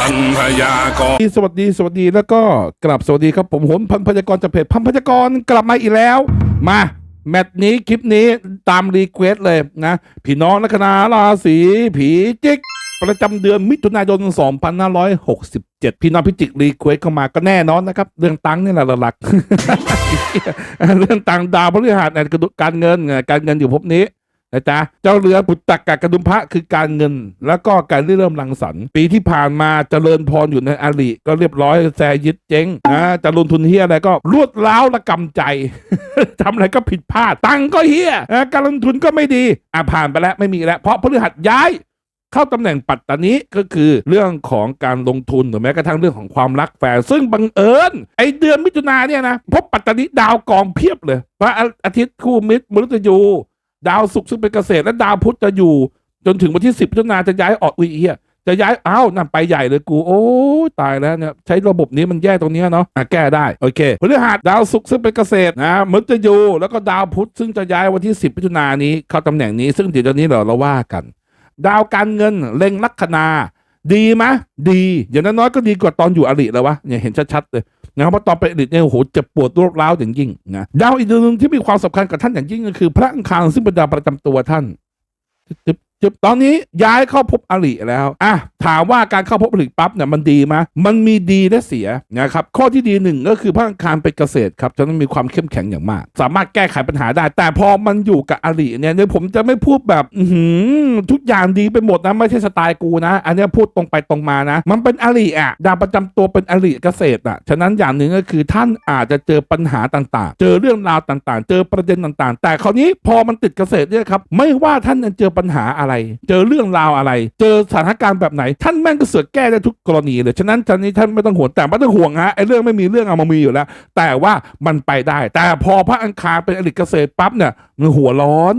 พันพยากรณ์สวัสดีสวัสดีแล้วก็กลับสวัสดีครับผมหนพันพยากรจากเพจพันพยากรกลับมาอีกแล้ว มา แมตช์นี้คลิปนี้ตามรีเควสเลยนะพี่น้องลัคนาราศีผีจิก ประจำเดือนมิถุนายน 2567 พี่น้องพิจิกรีเควสเข้ามาก็แน่นอนนะครับ เรื่องตังค์นี่แหละหลัก เรื่องตังค์ดาวพฤหัสเนี่ยการเงินการเงินอยู่ภพนี้ นะจ๊ะเจ้าเรือปุตตะกะกระดุมพระคือการเงิน แล้วก็การเริ่มรังสรรค์ปีที่ผ่านมาเจริญพรอยู่ในอาลีก็เรียบร้อยแซยึดเจ๊งนะจะลงทุนเฮียอะไรก็รวดร้าวระกำใจทำอะไรก็ผิดพลาด ตังค์ก็เฮียนะการลงทุนก็ไม่ดีอะผ่านไปแล้วไม่มีแล้ว เพราะพฤหัสย้ายเข้าตำแหน่งปัตตานีก็คือเรื่องของการลงทุนหรือแม้กระทั่งเรื่องของความรักแฟนซึ่งบังเอิญไอเดือนมิถุนาเนี่ยนะพบปัตตานีดาวกองเพียบเลยพระอาทิตย์คู่มิตรมฤตยู ดาวศุกร์ซึ่งเป็นเกษตรและดาวพุธจะอยู่ จนถึงวันที่10มิถุนาจะย้ายออกอุยเฮียจะย้ายอ้าวนั่นไปใหญ่เลยกู โอ้ตายแล้วเนี่ยใช้ระบบนี้มันแย่ตรงนี้เนาะอะแก้ได้ โอเคพฤหัสดาวศุกร์ซึ่งเป็นเกษตรนะมฤตยูแล้วก็ดาวพุธซึ่งจะย้ายวันที่ 10มิถุนายนนี้เข้าตำแหน่งนี้ซึ่งเดี๋ยวนี้เราเราว่ากัน ดาวการเงินเล็งลัคนา ดีไหมดี อย่างน้อยก็ดีกว่าตอนอยู่อริแล้ววะเนี่ยเห็นชัดๆเลย นะครับเพราะตอนเป็นอดีตเนี่ยโอ้โหเจ็บปวดรวดร้าวอย่างยิ่งนะดาวอีกดวงหนึ่งที่มีความสำคัญกับท่านอย่างยิ่งก็คือ พระอังคารซึ่งเป็นดาวประจำตัวท่านตึ๊บ จบตอนนี้ย้ายเข้าพบอริแล้วอะถามว่าการเข้าพบอริปั๊บเนี่ยมันดีไหมมันมีดีและเสียนะครับข้อที่ดีหนึ่งก็คือพระอังคารเป็นเกษตรครับฉะนั้นมีความเข้มแข็งอย่างมาก สามารถแก้ไขปัญหาได้ แต่พอมันอยู่กับอริเนี่ยเนี่ยผมจะไม่พูดแบบหือทุกอย่างดีไปหมดนะไม่ใช่สไตล์กูนะ อันนี้พูดตรงไปตรงมานะ มันเป็นอริอะดาวประจำตัวเป็นอริเกษตรอะฉะนั้นอย่างหนึ่งก็คือท่านอาจจะเจอปัญหาต่างๆ เจอเรื่องราวต่างๆ เจอประเด็นต่างๆ แต่คราวนี้พอมันติดเกษตรเนี่ยครับไม่ว่าท่านจะเจอปัญหาอะไรเจอเรื่องราวอะไร เจอสถานการณ์แบบไหน ท่านแม่งก็เสือกแก้ได้ทุกกรณีเลยฉะนั้นตอนนี้ท่านไม่ต้องห่วงแต่ไม่ต้องห่วงฮะไอ้เรื่องไม่มีเรื่องเอามามีอยู่แล้ว แต่ว่ามันไปได้ แต่พอพระอังคารเป็นอริเกษตรปั๊บเนี่ยมันหัวร้อน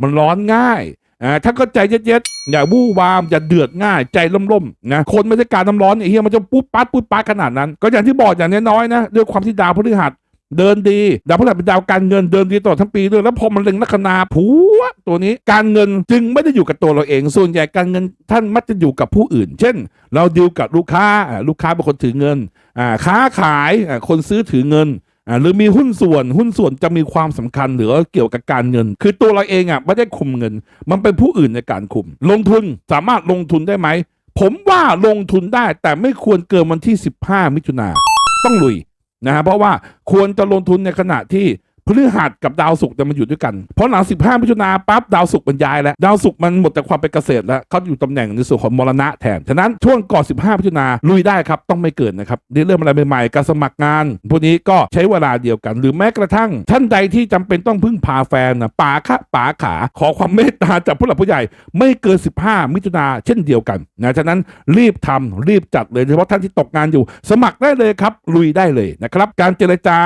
มันร้อนง่ายอ่าถ้าก็ใจเย็ดๆอย่าวู่วามอย่าเดือดง่ายใจล่มๆนะคนไม่ใช่การน้ำร้อนไอ้เฮียมันจะปุ๊บปั๊ดปุ๊บปั๊ดขนาดนั้น ก็อย่างที่บอกอย่างน้อยๆนะด้วยความที่ดาวพฤหัส เดินดี ดาวพฤหัสเป็นดาวการเงินเดินดีตลอดทั้งปีด้วยแล้วพอมันเล็งลัคนาผัวตัวนี้การเงินจึงไม่ได้อยู่กับตัวเราเอง ส่วนใหญ่การเงินท่านมักจะอยู่กับผู้อื่น เช่น เราดีลกับลูกค้าลูกค้าเป็นคนถือเงินค้าขายคนซื้อถือเงินหรือมีหุ้นส่วนหุ้นส่วนจะมีความสำคัญหรือเกี่ยวกับการเงิน คือตัวเราเองอะไม่ได้คุมเงิน มันเป็นผู้อื่นในการคุม ลงทุนสามารถลงทุนได้ไหม ผมว่าลงทุนได้แต่ไม่ควรเกินวันที่ 15 มิถุนาต้องลุย นะฮะเพราะว่าควรจะลงทุนในขณะที่ พฤหัสกับดาวศุกร์จะมาอยู่ด้วยกันเพราะหลัง15มิถุนาปั๊บดาวศุกร์มันย้ายแล้วดาวศุกร์มันหมดจากความเป็นเกษตรแล้วเขาอยู่ตำแหน่งในส่วนของมรณะแทนฉะนั้นช่วงก่อน15มิถุนาลุยได้ครับต้องไม่เกินนะครับเรื่องอะไรใหม่ๆการสมัครงาน พวกนี้ก็ใช้เวลาเดียวกัน หรือแม้กระทั่ง ท่านใดที่จำเป็นต้องพึ่งพาแฟนนะป๋าคะป๋าขา ขอความเมตตาจากผู้หลักผู้ใหญ่ ไม่เกิน 15 มิถุนาเช่นเดียวกันนะฉะนั้นรีบทำรีบจัดเลยโดยเฉพาะท่านที่ตกงานอยู่ สมัครได้เลยครับลุยได้เลยนะครับการเจรจา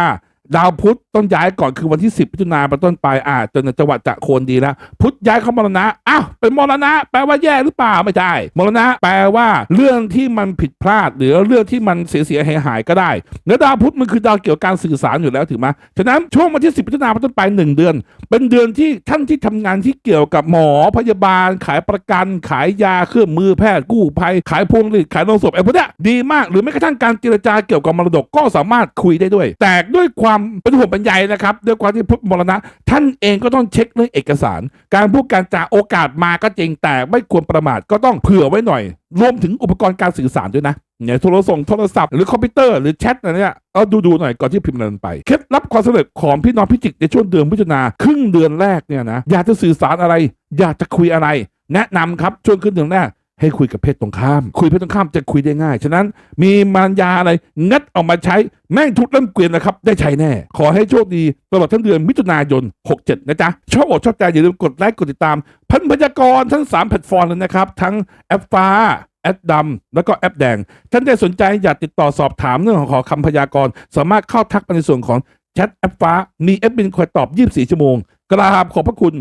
ดาวพุธต้องย้ายก่อนคือวันที่ 10มิถุนาเป็นต้นไปอ่าจนจังหวัดจะโคนดีแล้ว พุธย้ายเข้ามรณะอ้าวเป็นมรณะ แปลว่าแย่หรือเปล่าไม่ใช่มรณะ แปลว่าเรื่องที่มันผิดพลาด หรือเรื่องที่มันเสียเสียหายหายก็ได้เนื้อดาวพุธมันคือดาวเกี่ยวกับการสื่อสารอยู่แล้วถึงไหมฉะนั้นช่วงวันที่ 10มิถุนาเป็นต้นไป 1 เดือน เป็นเดือนที่ท่านที่ทำงานที่เกี่ยวกับหมอพยาบาล ขายประกัน ขายยาเครื่องมือแพทย์กู้ภัยขายพวงหลีดขายโรงศพไอ้พวกนี้ดีมากหรือแม้กระทั่งการเจรจาเกี่ยวกับมรดกก็สามารถคุยได้ด้วย แต่ด้วยความเป็นห่วงเป็นใยนะครับ ด้วยความที่พุทธมรณะ ท่านเองก็ต้องเช็คเรื่องเอกสาร การพูดการจาโอกาสมาก็จริงแต่ไม่ควรประมาทก็ต้องเผื่อไว้หน่อย รวมถึงอุปกรณ์การสื่อสารด้วยนะเนี่ยโทรส่งโทรศัพท์หรือคอมพิวเตอร์หรือแชทอะไรเนี่ยเอาดูดูหน่อยก่อนที่พิมพ์เงินไปเคล็ดลับความสำเร็จของพี่น้องพิจิกในช่วงเดือนมิถุนาครึ่งเดือนแรกเนี่ยนะอยากจะสื่อสารอะไร อยากจะคุยอะไร แนะนำครับช่วงครึ่งเดือนแรก ให้คุยกับเพศตรงข้าม คุยเพศตรงข้ามจะคุยได้ง่าย ฉะนั้นมีมารยาอะไรงัดออกมาใช้แม่งทุกเล่มเกวียนนะครับ ได้ใช้แน่ ขอให้โชคดีตลอดทั้งเดือนมิถุนายน 67 นะจ๊ะ ชอบอกชอบใจอย่าลืมกดไลค์กดติดตาม พันพยากรทั้ง 3 แพลตฟอร์มเลยนะครับ ทั้งแอปฟ้าแอปดำแล้วก็แอปแดง ท่านใดสนใจอยากติดต่อสอบถามเรื่องของขอคำพยากรณ์สามารถเข้าทักไปในส่วนของแชทแอปฟ้ามีแอปบินคอยตอบ 24 ชั่วโมงกราบขอบพระคุณ